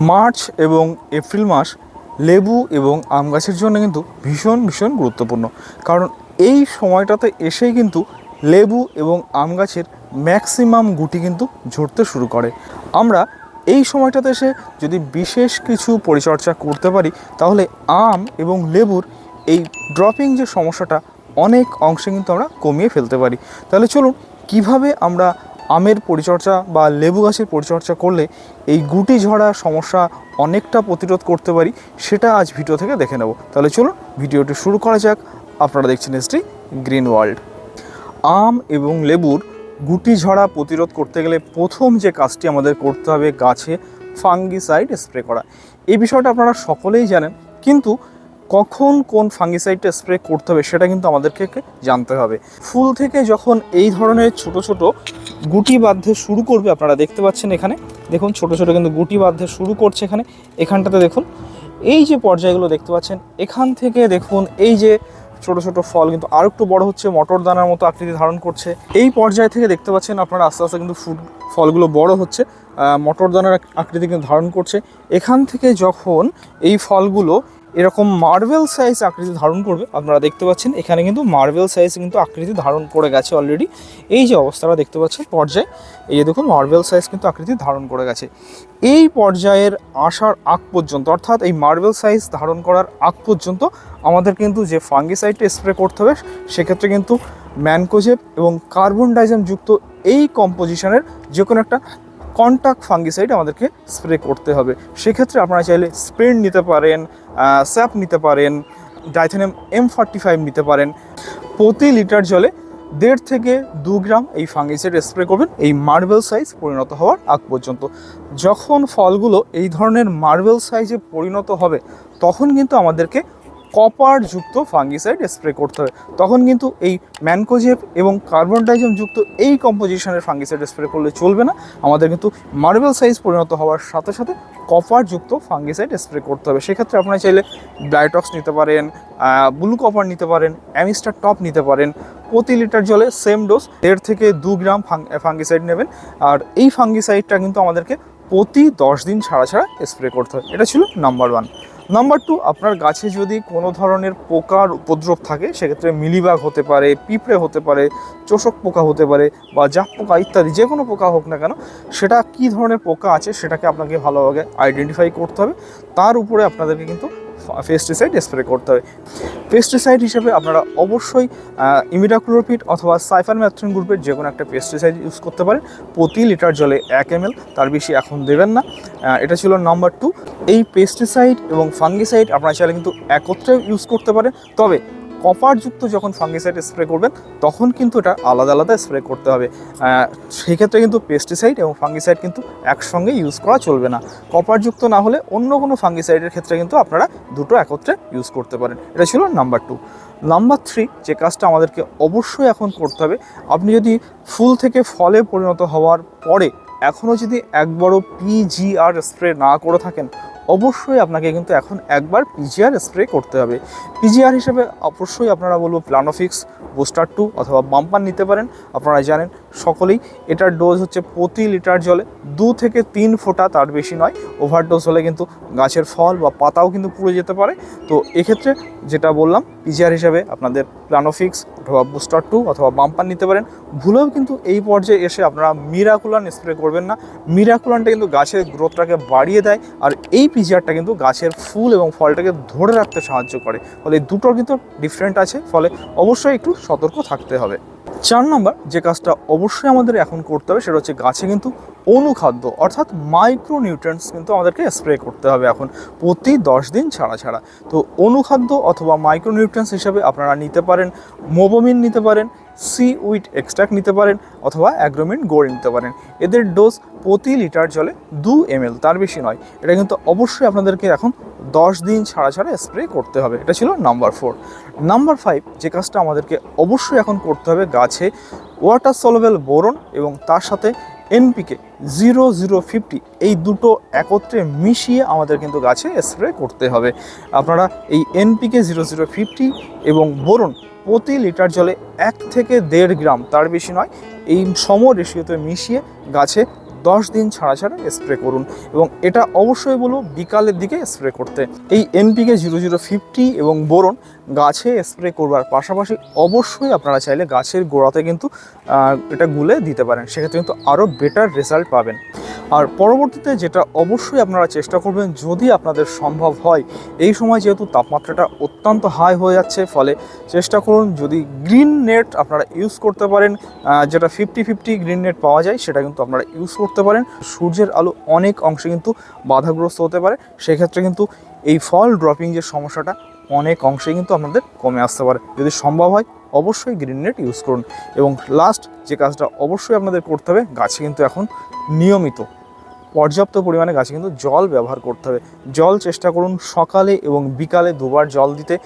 March এবং April মাস লেবু এবং আম গাছের জন্য কিন্তু ভীষণ ভীষণ গুরুত্বপূর্ণ। কারণ এই সময়টাতে এসেই কিন্তু লেবু এবং আম গাছের ম্যাক্সিমাম গুটি কিন্তু ঝরতে শুরু করে। আমরা এই সময়টাতে এসে যদি বিশেষ কিছু পরিচর্যা করতে পারি, তাহলে আম এবং লেবুর এই ড্রপিং যে সমস্যাটা, অনেক অংশে কিন্তু আমরা কমিয়ে ফেলতে পারি। তাহলে চলুন, কীভাবে আমরা আমের পরিচর্যা বা লেবু গাছের পরিচর্যা করলে এই গুটি ঝরা সমস্যা অনেকটা প্রতিরোধ করতে পারি, সেটা আজ ভিডিও থেকে দেখে নেব। তাহলে চলুন ভিডিওটি শুরু করা যাক। আপনারা দেখছেন এসটি গ্রিন ওয়ার্ল্ড। আম এবং লেবুর গুটি ঝরা প্রতিরোধ করতে গেলে প্রথম যে কাজটি আমাদের করতে হবে, গাছে ফাঙ্গিসাইড স্প্রে করা। এই বিষয়টা আপনারা সকলেই জানেন, কিন্তু কখন কোন ফাঙ্গিসাইডটা স্প্রে করতে হবে সেটা কিন্তু আমাদেরকে জানতে হবে। ফুল থেকে যখন এই ধরনের ছোট ছোট গুটি বাঁধতে শুরু করবে, আপনারা দেখতে পাচ্ছেন এখানে, দেখুন ছোট ছোট কিন্তু গুটি বাঁধতে শুরু করছে এখানে, এখানটাতে দেখুন, এই যে পর্যায়গুলো দেখতে পাচ্ছেন, এখান থেকে দেখুন এই যে ছোট ছোট ফল কিন্তু আর একটু বড় হচ্ছে, মটর দানার মতো আকৃতি ধারণ করছে। এই পর্যায় থেকে দেখতে পাচ্ছেন আপনারা আস্তে আস্তে কিন্তু ফুড ফলগুলো বড় হচ্ছে মটর দানার আকৃতি কিন্তু ধারণ করছে। এখান থেকে যখন এই ফলগুলো এরকম মার্বেল সাইজ আকৃতি ধারণ করবে, আপনারা দেখতে পাচ্ছেন, এখানে কিন্তু মার্বেল সাইজ কিন্তু আকৃতি ধারণ করে গেছে অলরেডি এই যে অবস্থাটা দেখতে পাচ্ছেন পর্যায়ে, এই যে দেখুন মার্বেল সাইজ কিন্তু আকৃতি ধারণ করে গেছে। এই পর্যায়ের আসার আগ পর্যন্ত, অর্থাৎ এই মার্বেল সাইজ ধারণ করার আগ পর্যন্ত আমাদের কিন্তু যে ফাঙ্গিসাইডটা স্প্রে করতে হবে, সেক্ষেত্রে কিন্তু ম্যানকোজেব এবং কার্বন ডাইজাম যুক্ত এই কম্পোজিশনের যে কোনো একটা কন্টাক্ট ফাঙ্গিসাইড আমাদেরকে স্প্রে করতে হবে। সেক্ষেত্রে আপনারা চাইলে স্প্রেন নিতে পারেন স্যাপ নিতে পারেন ডাইথেনিয়াম এম ফর্টি ফাইভ নিতে পারেন। প্রতি লিটার জলে দেড় থেকে দু গ্রাম এই ফাঙ্গিসাইড স্প্রে করবেন। এই মার্বেল সাইজ পরিণত হওয়ার আগ পর্যন্ত। যখন ফলগুলো এই ধরনের মার্বেল সাইজে পরিণত হবে, তখন কিন্তু আমাদেরকে কপার যুক্ত ফাঙ্গিসাইড স্প্রে করতে হবে তখন কিন্তু এই ম্যানকোজেব এবং কার্বন ডাইজম যুক্ত এই কম্পোজিশনের ফাঙ্গিসাইড স্প্রে করলে চলবে না। আমাদের কিন্তু মার্বেল সাইজ পরিণত হওয়ার সাথে সাথে কপার যুক্ত ফাঙ্গিসাইড স্প্রে করতে হবে। সেক্ষেত্রে আপনারা চাইলে ব্লাইটক্স নিতে পারেন ব্লু কপার নিতে পারেন, অ্যামিস্টার টপ নিতে পারেন। প্রতি লিটার জলে সেম ডোজ দেড় থেকে দু গ্রাম ফাঙ্গিসাইড নেবেন। আর এই ফাঙ্গিসাইডটা কিন্তু আমাদেরকে প্রতি দশ দিন ছাড়া ছাড়া স্প্রে করতে হয়। এটা ছিল নাম্বার ওয়ান। নাম্বার টু আপনার গাছে যদি কোনো ধরনের পোকার উপদ্রব থাকে, সেক্ষেত্রে মিলিবাগ হতে পারে, পিঁপড়ে হতে পারে, চোষক পোকা হতে পারে বা জাপ পোকা ইত্যাদি, যে কোনো পোকা হোক না কেন, সেটা কি ধরনের পোকা আছে, সেটাকে আপনাকে ভালোভাবে আইডেন্টিফাই করতে হবে। তার উপরে আপনাদেরকে কিন্তু পেস্টিসাইড স্প্রে করতে হবে পেস্টিসাইড হিসেবে আপনারা অবশ্যই ইমিডাক্লোরোপিড অথবা সাইফার ম্যাথ্রিন গ্রুপের যে কোনো একটা পেস্টিসাইড ইউজ করতে পারেন। প্রতি লিটার জলে এক এম তার বেশি এখন দেবেন না। এটা ছিল নাম্বার টু এই পেস্টিসাইড এবং ফাঙ্গিসাইড আপনারা চাইলে কিন্তু একত্রে ইউজ করতে পারেন। তবে কপারযুক্ত যখন ফাঙ্গিসাইড স্প্রে করবেন, তখন কিন্তু এটা আলাদা আলাদা স্প্রে করতে হবে। সেক্ষেত্রে কিন্তু পেস্টিসাইড এবং ফাঙ্গিসাইড কিন্তু একসঙ্গে ইউজ করা চলবে না। কপারযুক্ত না হলে অন্য কোনো ফাঙ্গিসাইডের ক্ষেত্রে কিন্তু আপনারা দুটো একত্রে ইউজ করতে পারেন। এটা ছিল নাম্বার টু নাম্বার থ্রি যে কাজটা আমাদেরকে অবশ্যই এখন করতে হবে, আপনি যদি ফুল থেকে ফলে পরিণত হওয়ার পরে এখনও যদি একবারও পিজিআর স্প্রে না করে থাকেন অবশ্যই আপনাকে কিন্তু এখন একবার পিজিআর স্প্রে করতে হবে। পিজিআর হিসেবে অবশ্যই আপনারা বলব প্লানোফিক্স বুস্টার টু অথবা বাম্পার নিতে পারেন। আপনারা জানেন সকলেই এটার ডোজ হচ্ছে প্রতি লিটার জলে দু থেকে তিন ফোঁটা, তার বেশি নয়। ওভারডোজ হলে কিন্তু গাছের ফল বা পাতাও কিন্তু পুড়ে যেতে পারে। তো এক্ষেত্রে যেটা বললাম পিজিআর হিসাবে আপনাদের প্লানোফিক্স অথবা বুস্টার টু অথবা বাম্পার নিতে পারেন। ভুলেও কিন্তু এই পর্যায়ে এসে আপনারা মিরাকুলান স্প্রে করবেন না। মিরাকুলানটা কিন্তু গাছের গ্রোথটাকে বাড়িয়ে দেয়। আর এই পিজিআরটা কিন্তু গাছের ফুল এবং ফলটাকে ধরে রাখতে সাহায্য করে। ফলে দুটোর কিন্তু ডিফারেন্ট আছে, ফলে অবশ্যই একটু সতর্ক থাকতে হবে। চার নম্বর, যে কাজটা অবশ্যই আমাদের এখন করতে হবে সেটা হচ্ছে গাছে কিন্তু অনুখাদ্য, অর্থাৎ মাইক্রো নিউট্রিয়েন্টস কিন্তু আমাদেরকে স্প্রে করতে হবে এখন, প্রতি দশ দিন ছাড়া ছাড়া। তো অনুখাদ্য অথবা মাইক্রো নিউট্রিয়েন্টস হিসাবে আপনারা নিতে পারেন মোবোমিন নিতে পারেন সি উইট এক্সট্রাক্ট নিতে পারেন, অথবা অ্যাগ্রোমিন গোল্ড নিতে পারেন। এদের ডোজ প্রতি লিটার জলে দু এম তার বেশি নয়। এটা কিন্তু অবশ্যই আপনাদেরকে এখন দশ দিন ছাড়া ছাড়া স্প্রে করতে হবে। এটা ছিল নাম্বার ফোর নাম্বার ফাইভ যে কাজটা আমাদেরকে অবশ্যই এখন করতে হবে, গাছে ওয়াটার সলভেল বোরন এবং তার সাথে এনপিকে জিরো জিরো ফিফটি এই দুটো একত্রে মিশিয়ে আমাদের কিন্তু গাছে স্প্রে করতে হবে। আপনারা এই এনপিকে জিরো জিরো ফিফটি এবং বোরন প্রতি লিটার জলে এক থেকে দেড় গ্রাম, তার বেশি নয়, এই সম রেশিওতে মিশিয়ে গাছে দশ দিন ছাড়া ছাড়া স্প্রে করুন এবং এটা অবশ্যই বলব বিকালের দিকে স্প্রে করতে। এই এনপিকে জিরো জিরো ফিফটি এবং বোরন গাছে স্প্রে করবার পাশাপাশি অবশ্যই আপনারা চাইলে গাছের গোড়াতে কিন্তু এটা গুলে দিতে পারেন। সেক্ষেত্রে কিন্তু আরও বেটার রেজাল্ট পাবেন। আর পরবর্তীতে যেটা অবশ্যই আপনারা চেষ্টা করবেন, যদি আপনাদের সম্ভব হয়, এই সময় যেহেতু তাপমাত্রাটা অত্যন্ত হাই হয়ে যাচ্ছে, ফলে চেষ্টা করুন যদি গ্রিন নেট আপনারা ইউজ করতে পারেন যেটা ফিফটি ফিফটি গ্রিন নেট পাওয়া যায়, সেটা কিন্তু আপনারা ইউজ করতে পারেন। সূর্যের আলো অনেক অংশে কিন্তু বাধাগ্রস্ত হতে পারে, সেক্ষেত্রে কিন্তু এই ফল ড্রপিং যে সমস্যাটা অনেক অংশে কিন্তু আপনাদের কমে আসতে পারে। যদি সম্ভব হয় অবশ্যই গ্রিন নেট ইউজ করুন। এবং লাস্ট যে কাজটা অবশ্যই আপনাদের করতে হবে, গাছে কিন্তু এখন নিয়মিত পর্যাপ্ত পরিমাণে গাছে কিন্তু জল ব্যবহার করতে হবে। জল চেষ্টা করুন সকালে এবং বিকালে দুবার জল দিতে।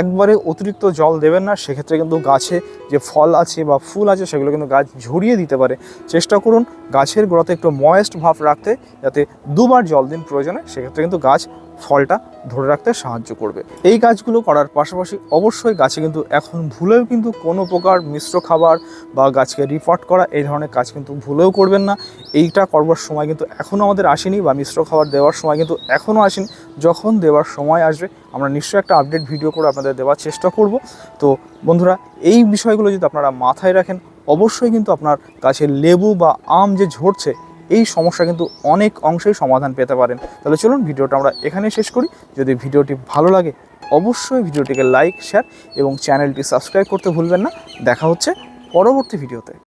একবারে অতিরিক্ত জল দেবেন না, সেক্ষেত্রে কিন্তু গাছে যে ফল আছে বা ফুল আছে, সেগুলো কিন্তু গাছ ঝরিয়ে দিতে পারে। চেষ্টা করুন গাছের গোড়াতে একটু ময়েস্ট ভাব রাখতে, যাতে দুবার জল দিন প্রয়োজনে, সেক্ষেত্রে কিন্তু গাছ ফলটা ধরে রাখতে সাহায্য করবে। এই কাজগুলো করার পাশাপাশি অবশ্যই গাছে কিন্তু এখন ভুলেও কিন্তু কোনো প্রকার মিশ্র খাবার বা গাছকে রিপোর্ট করা, এই ধরনের কাজ কিন্তু ভুলেও করবেন না। এইটা করবার সময় কিন্তু এখনও আমাদের আসেনি বা মিশ্র খাবার দেওয়ার সময় কিন্তু এখনও আসেনি। যখন দেওয়ার সময় আসবে, আমরা নিশ্চয়ই একটা আপডেট ভিডিও করে আপনাদের দেওয়ার চেষ্টা করব। তো বন্ধুরা, এই বিষয়গুলো যদি আপনারা মাথায় রাখেন, অবশ্যই কিন্তু আপনার গাছের লেবু বা আম যে ঝরছে এই সমস্যা কিন্তু অনেক অংশেই সমাধান পেতে পারেন। তাহলে চলুন ভিডিওটা আমরা এখানে শেষ করি। যদি ভিডিওটি ভালো লাগে, অবশ্যই ভিডিওটিকে লাইক, শেয়ার এবং চ্যানেলটি সাবস্ক্রাইব করতে ভুলবেন না। দেখা হচ্ছে পরবর্তী ভিডিওতে।